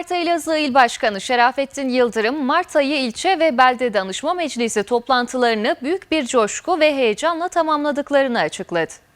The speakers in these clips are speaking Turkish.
Parti Elazığ İl Başkanı Şerafettin Yıldırım, Mart ayı ilçe ve belde danışma meclisi toplantılarını büyük bir coşku ve heyecanla tamamladıklarını açıkladı.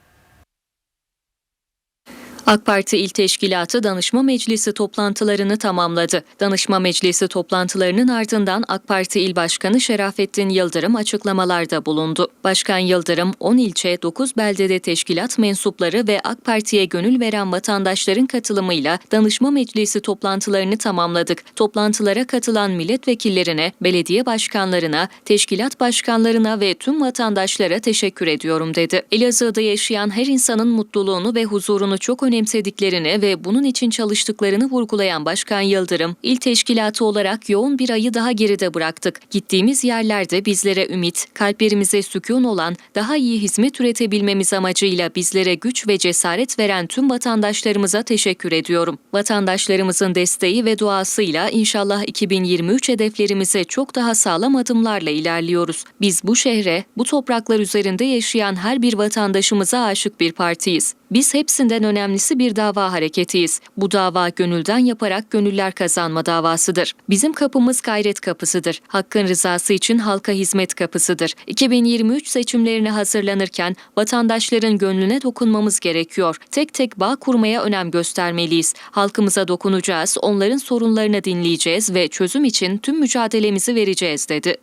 AK Parti İl Teşkilatı Danışma Meclisi toplantılarını tamamladı. Danışma Meclisi toplantılarının ardından AK Parti İl Başkanı Şerafettin Yıldırım açıklamalarda bulundu. Başkan Yıldırım 10 ilçe, 9 beldede teşkilat mensupları ve AK Parti'ye gönül veren vatandaşların katılımıyla Danışma Meclisi toplantılarını tamamladık. Toplantılara katılan milletvekillerine, belediye başkanlarına, teşkilat başkanlarına ve tüm vatandaşlara teşekkür ediyorum dedi. Elazığ'da yaşayan her insanın mutluluğunu ve huzurunu çok önemsediklerini ve bunun için çalıştıklarını vurgulayan Başkan Yıldırım, il teşkilatı olarak yoğun bir ayı daha geride bıraktık. Gittiğimiz yerlerde bizlere ümit, kalplerimize sükun olan, daha iyi hizmet üretebilmemiz amacıyla bizlere güç ve cesaret veren tüm vatandaşlarımıza teşekkür ediyorum. Vatandaşlarımızın desteği ve duasıyla inşallah 2023 hedeflerimize çok daha sağlam adımlarla ilerliyoruz. Biz bu şehre, bu topraklar üzerinde yaşayan her bir vatandaşımıza aşık bir partiyiz. Biz hepsinden önemlisi bir dava hareketiyiz. Bu dava gönülden yaparak gönüller kazanma davasıdır. Bizim kapımız gayret kapısıdır. Hakkın rızası için halka hizmet kapısıdır. 2023 seçimlerine hazırlanırken vatandaşların gönlüne dokunmamız gerekiyor. Tek tek bağ kurmaya önem göstermeliyiz. Halkımıza dokunacağız, onların sorunlarını dinleyeceğiz ve çözüm için tüm mücadelemizi vereceğiz dedi.